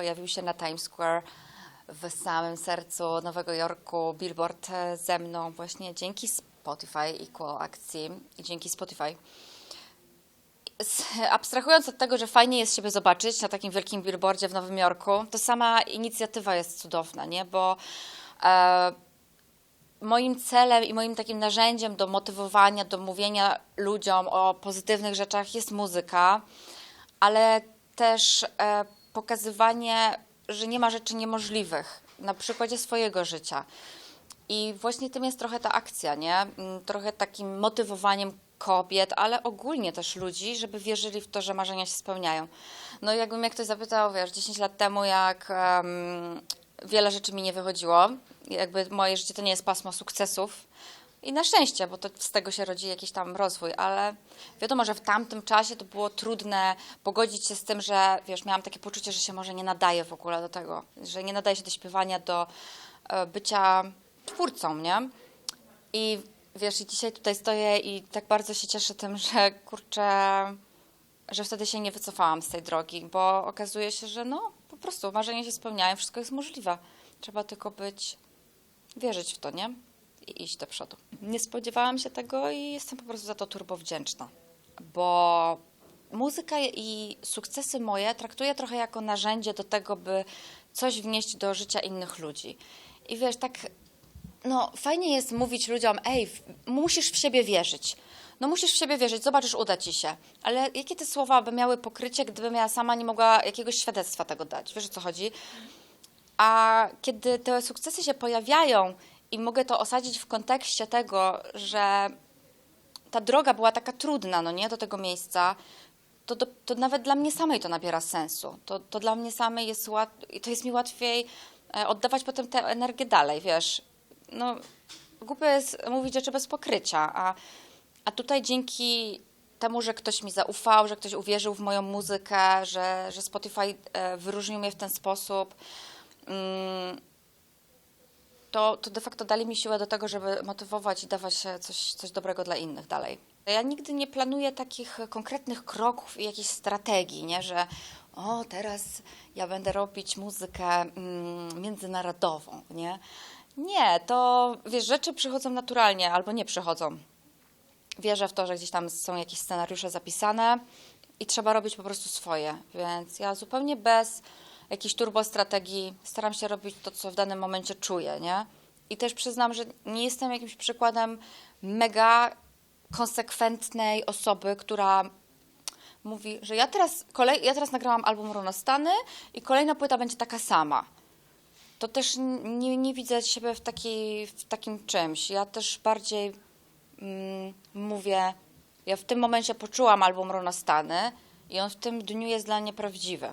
Pojawił się na Times Square w samym sercu Nowego Jorku billboard ze mną właśnie dzięki Spotify i akcji i dzięki Spotify. Abstrahując od tego, że fajnie jest siebie zobaczyć na takim wielkim billboardzie w Nowym Jorku, to sama inicjatywa jest cudowna, nie? Bo e, moim celem i moim takim narzędziem do motywowania, do mówienia ludziom o pozytywnych rzeczach jest muzyka, ale też e, pokazywanie, że nie ma rzeczy niemożliwych na przykładzie swojego życia. I właśnie tym jest trochę ta akcja, nie? Mm, Trochę takim motywowaniem kobiet, ale ogólnie też ludzi, żeby wierzyli w to, że marzenia się spełniają. No jakby mnie ktoś zapytał, wiesz, 10 lat temu, jak em, wiele rzeczy mi nie wychodziło, jakby moje życie to nie jest pasmo sukcesów, i na szczęście, bo to z tego się rodzi jakiś tam rozwój, ale wiadomo, że w tamtym czasie to było trudne pogodzić się z tym, że wiesz, miałam takie poczucie, że się może nie nadaje w ogóle do tego, że nie nadaje się do śpiewania, do e, bycia twórcą, nie? I wiesz, i dzisiaj tutaj stoję i tak bardzo się cieszę tym, że kurczę, że wtedy się nie wycofałam z tej drogi, bo okazuje się, że no po prostu marzenia się spełniają, wszystko jest możliwe. Trzeba tylko być, wierzyć w to, nie? Iść do przodu. Nie spodziewałam się tego i jestem po prostu za to turbo wdzięczna, bo muzyka i sukcesy moje traktuję trochę jako narzędzie do tego, by coś wnieść do życia innych ludzi. I wiesz, tak no, fajnie jest mówić ludziom, ej, musisz w siebie wierzyć. No musisz w siebie wierzyć, zobaczysz, uda ci się. Ale jakie te słowa by miały pokrycie, gdybym ja sama nie mogła jakiegoś świadectwa tego dać? Wiesz o co chodzi? A kiedy te sukcesy się pojawiają i mogę to osadzić w kontekście tego, że ta droga była taka trudna, no nie, do tego miejsca, to, to, to nawet dla mnie samej to nabiera sensu. To, to dla mnie samej jest, łat, to jest mi łatwiej e, oddawać potem tę energię dalej, wiesz. No, głupio jest mówić rzeczy bez pokrycia, a, a tutaj dzięki temu, że ktoś mi zaufał, że ktoś uwierzył w moją muzykę, że, że Spotify e, wyróżnił mnie w ten sposób, mm, to, to de facto dali mi siłę do tego, żeby motywować i dawać e, coś, coś dobrego dla innych dalej. Ja nigdy nie planuję takich konkretnych kroków i jakichś strategii, nie? że o, teraz ja będę robić muzykę mm, międzynarodową, nie? Nie, to wiesz, rzeczy przychodzą naturalnie albo nie przychodzą. Wierzę w to, że gdzieś tam są jakieś scenariusze zapisane i trzeba robić po prostu swoje. Więc ja zupełnie bez jakiejś turbostrategii staram się robić to, co w danym momencie czuję, nie? I też przyznam, że nie jestem jakimś przykładem mega konsekwentnej osoby, która mówi, że ja teraz, kolej, ja teraz nagrałam album Runostany i kolejna płyta będzie taka sama. To też nie, nie widzę siebie w, takiej, w takim czymś. Ja też bardziej mm, mówię, ja w tym momencie poczułam album Runostany i on w tym dniu jest dla mnie prawdziwy.